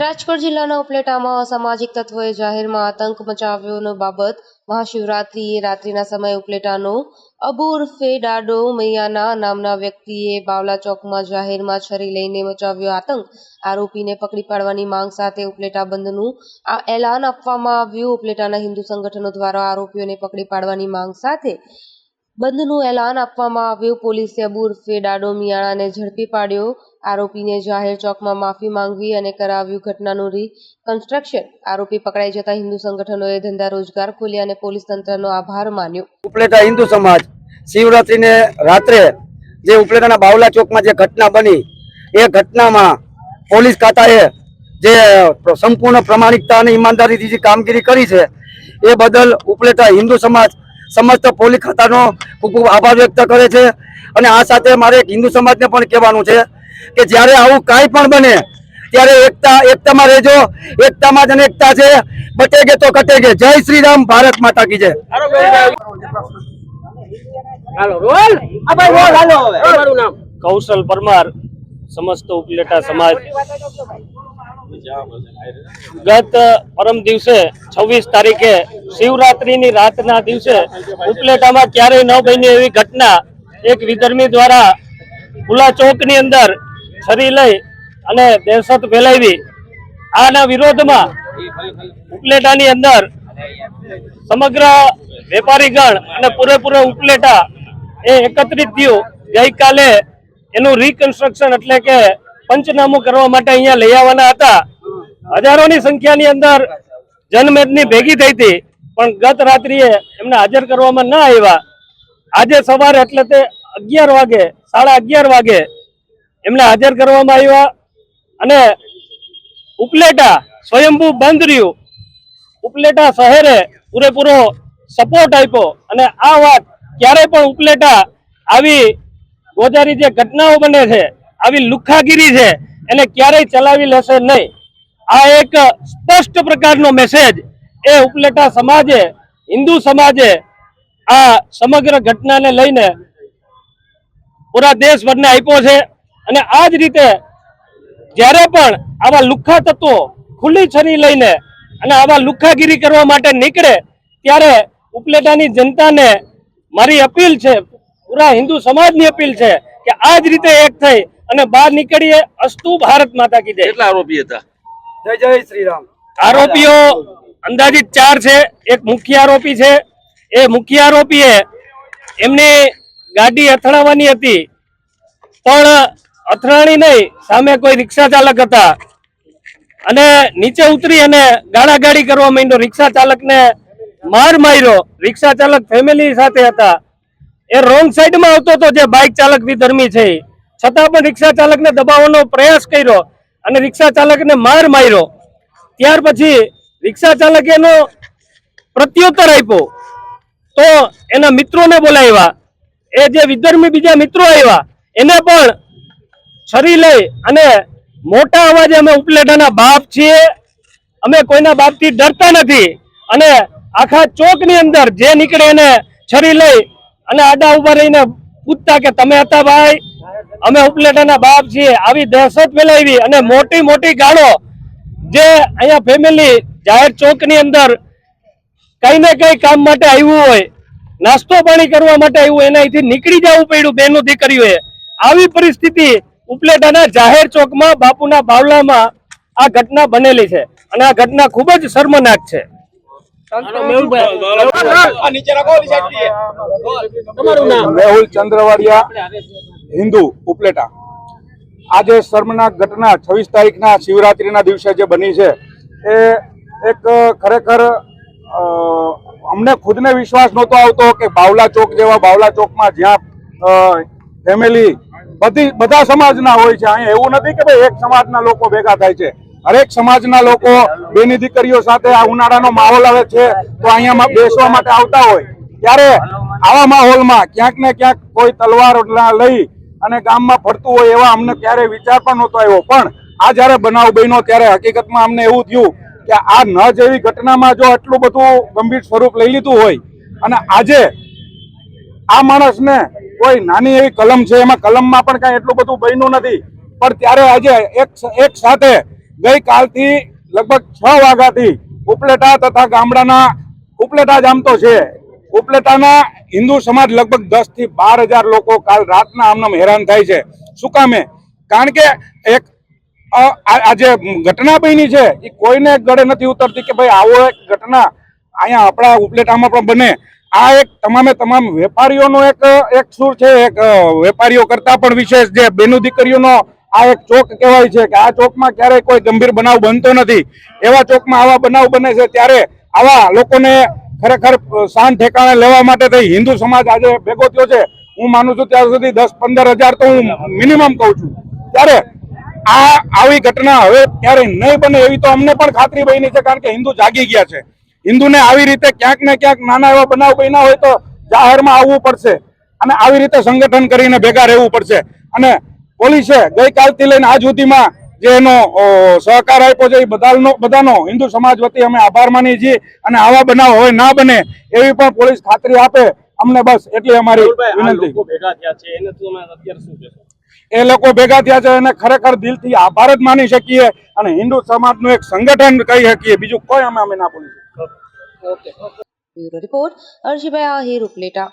રાજકોટ જિલ્લાના ઉપલેટામાં અસામાજિક તત્વોએ જાહેરમાં આતંક મચાવ્યોનો બાબત મહાશિવરાત્રિએ રાત્રિના સમયે ઉપલેટાનો અબુ ઉર્ફે ડાડો મૈયાના નામના વ્યક્તિએ બાવલા ચોકમાં જાહેરમાં છરી લઈને મચાવ્યો આતંક. આરોપીને પકડી પાડવાની માંગ સાથે ઉપલેટા બંધનું આ એલાન આપવામાં આવ્યું. ઉપલેટાના હિન્દુ સંગઠનો દ્વારા આરોપીઓને પકડી પાડવાની માંગ સાથે બંધનું એલાન આપવામાં આવ્યું. પોલીસે અબુ ઉર્ફે ડાડો મિયાણાને ઝડપી પાડ્યો આરોપીને જાહેર ચોકમાં માફી માંગવી અને કરાવ્યું ઘટનાનું રિકન્સ્ટ્રક્શન આરોપી પકડાઈ જતા હિન્દુ સંગઠનોએ ધંધા રોજગાર ખોલ્યા અને પોલીસ તંત્રનો આભાર માન્યો. ઉપલેટા હિન્દુ સમાજ શિવરાત્રીને રાત્રે જે ઉપલેટાના બાવલા ચોકમાં જે ઘટના બની, એ ઘટનામાં પોલીસ ખાતાએ જે સંપૂર્ણ પ્રમાણિકતા અને ઈમાનદારીથી જે કામગીરી કરી છે, એ બદલ ઉપલેટા હિન્દુ સમાજ સમસ્ત પોલીસ ખાતાનો ખૂબ ખૂબ આભાર વ્યક્ત કરે છે. અને આ સાથે મારે એક હિન્દુ સમાજને પણ કહેવાનું છે કે જ્યારે આવું કાંઈ પણ બને ત્યારે એકતા એકતામાં રહેજો. એકતામાં જ અનેકતા છે. બટેગે તો કટેગે. જય શ્રી રામ ભારત માતા કી જય. કૌશલ પરમાર સમસ્ત ઉપલેટા સમાજ. ગત, પરમ દિવસે છવ્વીસ તારીખે શિવરાત્રીની રાતના દિવસે ઉપલેટામાં ક્યારેય ન બની એવી ઘટના એક વિધર્મી દ્વારા ખુલ્લા ચોકની અંદર છરી લઈ અને દહેશત ફેલાવી. આના વિરોધમાં ઉપલેટાની અંદર સમગ્ર વેપારીગણ અને પૂરેપૂરો ઉપલેટા એ એકત્રિત થયું. ગઈકાલે એનું રિકન્સ્ટ્રક્શન એટલે કે પંચનામું કરવા માટે અહીંયા લઈ આવવાના હતા. હજારોની સંખ્યાની અંદર જનમેદની ભેગી થઈ હતી, પણ ગત રાત્રિએ એમને હાજર કરવામાં ના આવ્યા. આજે સવારે એટલે તે અગિયાર વાગે, સાડા અગિયાર વાગે એમને હાજર કરવામાં આવ્યા અને ઉપલેટા સ્વયંભૂ બંધ રહ્યું. ઉપલેટા શહેરે પૂરેપૂરો સપોર્ટ આપ્યો અને આ વાત ક્યારેય પણ ઉપલેટા આવી ગોજારી જે ઘટનાઓ બને છે આવી લુખાગીરી છે, એને ક્યારેય ચલાવી લેશે નહીં. આ એક સ્પષ્ટ પ્રકારનો મેસેજ એ ઉપલેટા સમાજે, હિન્દુ સમાજે આ સમગ્ર ઘટનાને લઈને પૂરા દેશભરને આપ્યો છે અને આ જ રીતે જ્યારે પણ આવા લુખ્ખા તત્વો ખુલ્લી છરી લઈને અને આવા લુખ્ખાગીરી કરવા માટે નીકળે, ત્યારે ઉપલેટાની જનતાને મારી અપીલ છે, પૂરા હિન્દુ સમાજની અપીલ છે કે આ જ રીતે એક થઈ અને બહાર નીકળીએ અસ્તુ ભારત માતા કી જય. કેટલા આરોપી હતા? જય જય શ્રી રામ આરોપીઓ અંદાજિત ચાર છે. એક મુખ્ય આરોપી છે. એ મુખ્ય આરોપીએ એમની ગાડી અથડાવવાની હતી. પણ અથડાણી નહીં સામે કોઈ રિક્ષા ચાલક હતા. અને નીચે ઉતરી અને ગાળાગાડી કરવા માંડ્યો. રિક્ષા ચાલકને માર માર્યો. રિક્ષા ચાલક ફેમિલી સાથે હતા. એ રોંગ સાઈડમાં આવતો હતો જે બાઇક ચાલક વિધર્મી છે. છતાં પણ રિક્ષા ચાલકને દબાવવાનો પ્રયાસ કર્યો અને રિક્ષા ચાલકને માર માર્યો. ત્યાર પછી રિક્ષા ચાલકે એનો પ્રત્યુત્તર આપ્યો. તો એના મિત્રોને બોલાવ્યા. એ જે વિધર્મી બીજા મિત્રો આવ્યા, એને પણ છરી લઈ અને મોટા અવાજે અમે ઉપલેટાના બાપ છીએ. અમે કોઈના બાપથી ડરતા નથી. અને આખા ચોકની અંદર જે નીકળે એને છરી લઈ અને આડા ઊભા રહીને પૂછતા કે તમે હતા ભાઈ? અમે ઉપલેટાના બાપ છીએ. આવી દહેશત ફેલાવી અને મોટી મોટી ગાળો જે અહીંયા ફેમિલી જાહેર ચોકની અંદર કઈ ને કઈ કામ માટે આવ્યું હોય, નાસ્તો પાણી કરવા માટે આવ્યું એને અહીંથી નીકળી જવું પડ્યું બેનો દીકરીઓએ. આવી પરિસ્થિતિ ઉપલેટાના જાહેર ચોકમાં બાપુના બાવલામાં આ ઘટના બનેલી છે. અને આ ઘટના ખૂબ જ શર્મનાક છે. મેહુલ ચંદ્રવાડિયા હિન્દુ ઉપલેટા. આજે શર્મનાક ઘટના છવ્વીસ તારીખના શિવરાત્રીના દિવસે જે બની છે એ એક ખરેખર અમને ખુદને વિશ્વાસ નહોતો આવતો કે બાવલા ચોક જેવા બાવલા ચોકમાં જ્યાં ફેમિલી બધી બધા સમાજના હોય છે. અહીંયા એવું નથી કે ભાઈ એક સમાજના લોકો ભેગા થાય છે. હરેક સમાજના લોકો બેની દીકરીઓ સાથે આ ઉનાળાનો માહોલ આવે છે, તો અહીંયા બેસવા માટે આવતા હોય. ત્યારે આવા માહોલમાં ક્યાંક ને ક્યાંક કોઈ તલવાર લઈ અને ગામમાં ફરતું હોય એવા અમને ક્યારેય વિચાર પણ નહોતો આવ્યો. પણ આ જ્યારે બનાવ બન્યો, ત્યારે હકીકતમાં અમને એવું થયું કે આ ન જેવી ઘટનામાં જો આટલું બધું ગંભીર સ્વરૂપ લઈ લીધું હોય, અને આજે આ માણસને કોઈ નાની એવી કલમ છે, એમાં કલમમાં પણ કાંઈ એટલું બધું બન્યું નથી. પણ ત્યારે આજે એક એક સાથે ગઈકાલથી લગભગ છ વાગ્યાથી ઉપલેટા તથા ગામડાના ઉપલેટા જ આમ તો છે. ઉપલેટાના હિન્દુ સમાજ લગભગ દસથી બાર હજાર લોકો કાલ રાતના આમનામ હેરાન થાય છે. શું કામે? કારણ કે એક આજે ઘટના બની છે એ કોઈને ગળે નથી ઉતરતી કે ભાઈ આવો એક ઘટના અહીંયા આપણા ઉપલેટામાં પણ બને. આ એક તમામે તમામ વેપારીઓનો એક એક સુર છે. એક વેપારીઓ કરતા પણ વિશેષ જે બેનું દીકરીઓનો આ એક ચોક કહેવાય છે કે આ ચોકમાં ક્યારેય કોઈ ગંભીર બનાવ બનતો નથી. એવા ચોકમાં આવા બનાવ બને છે ત્યારે આવા લોકોને ખરેખર શાંત ઠેકાણે લેવા માટે થઈ હિન્દુ સમાજ આજે ભેગો થયો છે. હું માનું છું ત્યાં સુધી દસ પંદર હજાર તો હું મિનિમમ કહું છું. ત્યારે આ આવી ઘટના હવે ક્યારે નહીં બને એવી તો અમને પણ ખાતરી બની છે કારણ કે હિન્દુ જાગી ગયા છે. હિન્દુને આવી રીતે ક્યાંક ને ક્યાંક નાના એવા બનાવ બન્યા હોય તો જાહેરમાં આવવું પડશે અને આવી રીતે સંગઠન કરીને ભેગા રહેવું પડશે. અને પોલીસે ગઈકાલથી લઈને આજ સુધીમાં જે એનો સહકાર આપ્યો છે એ બધાનો બધાનો હિન્દુ સમાજ વતી અમે આભાર માનીએ છીએ અને આવા બનાવ હવે ના બને એવી પણ પોલીસ ખાતરી આપે. અમને બસ એટલી અમારી વિનંતી. ભેગા થયા છે. એને તમે અત્યારે શું કહેશો? એ લોકો ભેગા થયા છે એને ખરેખર દિલથી આભાર જ માની શકીએ અને હિન્દુ સમાજનું એક સંગઠન કહી શકીએ. બીજું કોઈ અમે અમે ના બોલી શકીએ. રિપોર્ટ અર્શીભાઈ આહિર ઉપલેટા.